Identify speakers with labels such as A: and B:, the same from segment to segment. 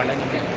A: para el año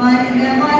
A: Vanama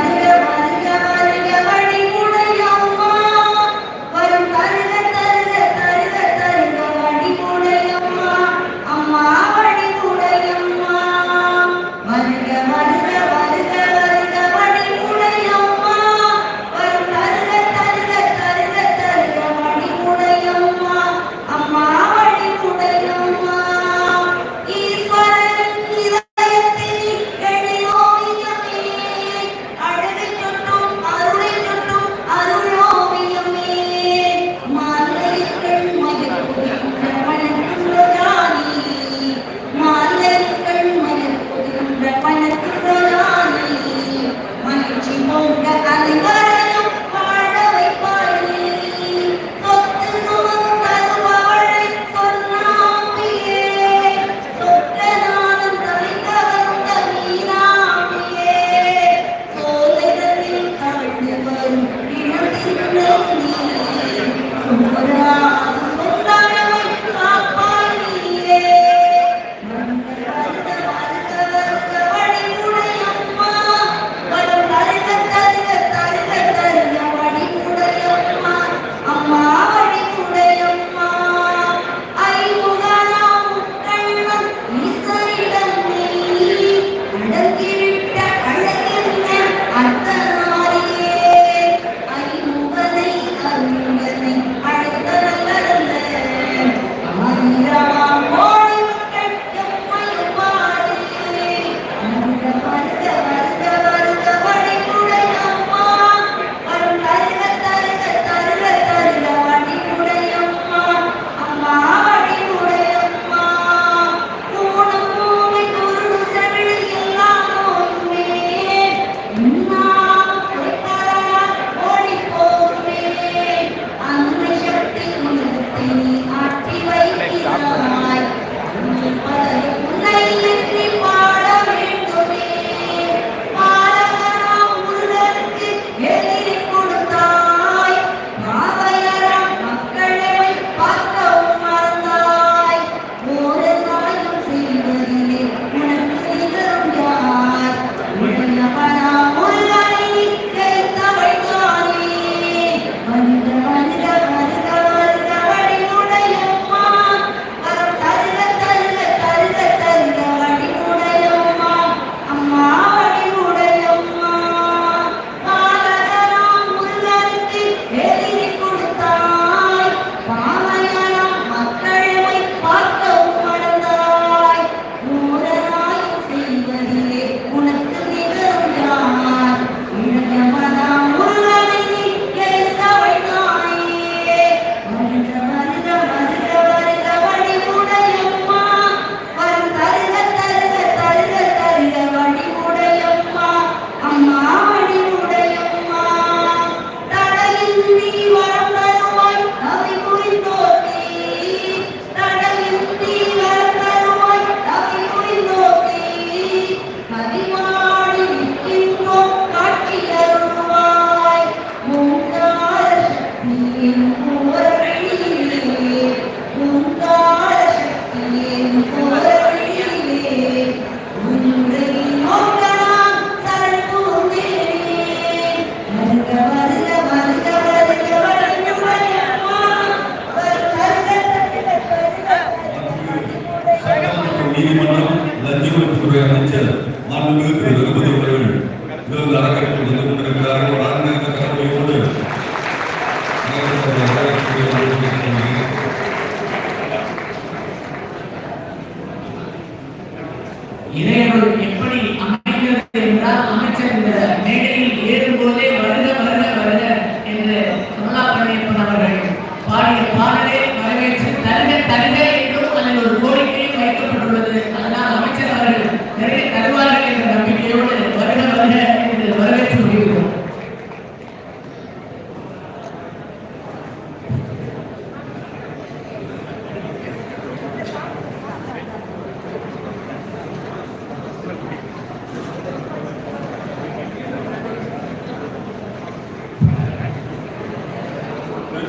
B: இறைவன் எப்படி அமைந்தது என்றால்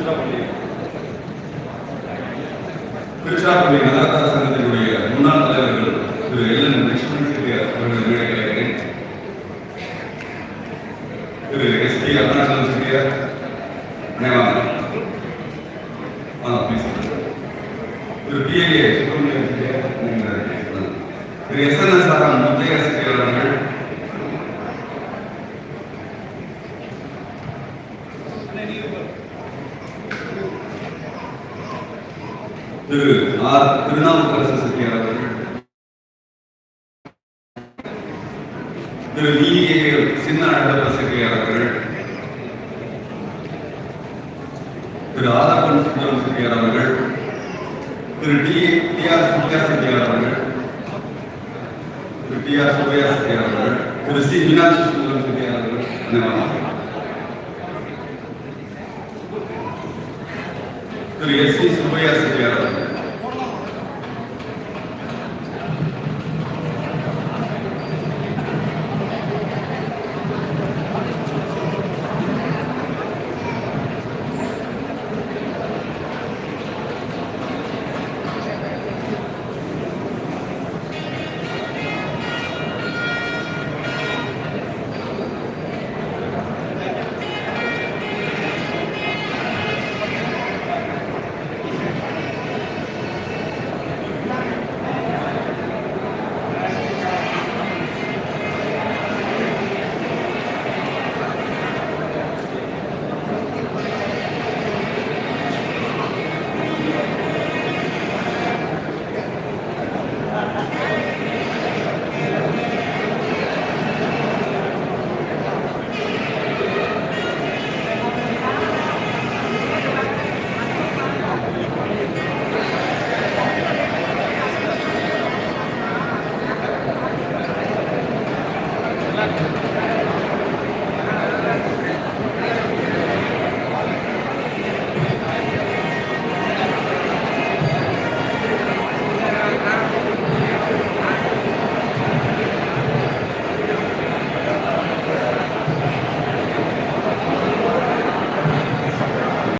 A: திருச்சிராப்பள்ளி திருச்சிராப்பள்ளி நகரத்தார் சங்கத்தினுடைய முன்னாள் தலைவர்கள் திரு எல் என் லட்சுமண் செட்டியார் திரு ஆர் திருநாவுக்கரசு செட்டியார் அவர்கள் திரு வி சின்ன அழகப்ப செட்டியார் அவர்கள் திரு ஆதப்பன் சுந்தரம் செட்டியார் அவர்கள் திரு T T R Subbiah Chettiar அவர்கள் திரு டி ஆர் சுப்பையா செட்டியார் அவர்கள் திரு சி மீனாட்சி சுந்தரம் செட்டியார் அவர்கள் அனைவரும் திரு எஸ் சி சுப்பையா செட்டியார் அவர்கள்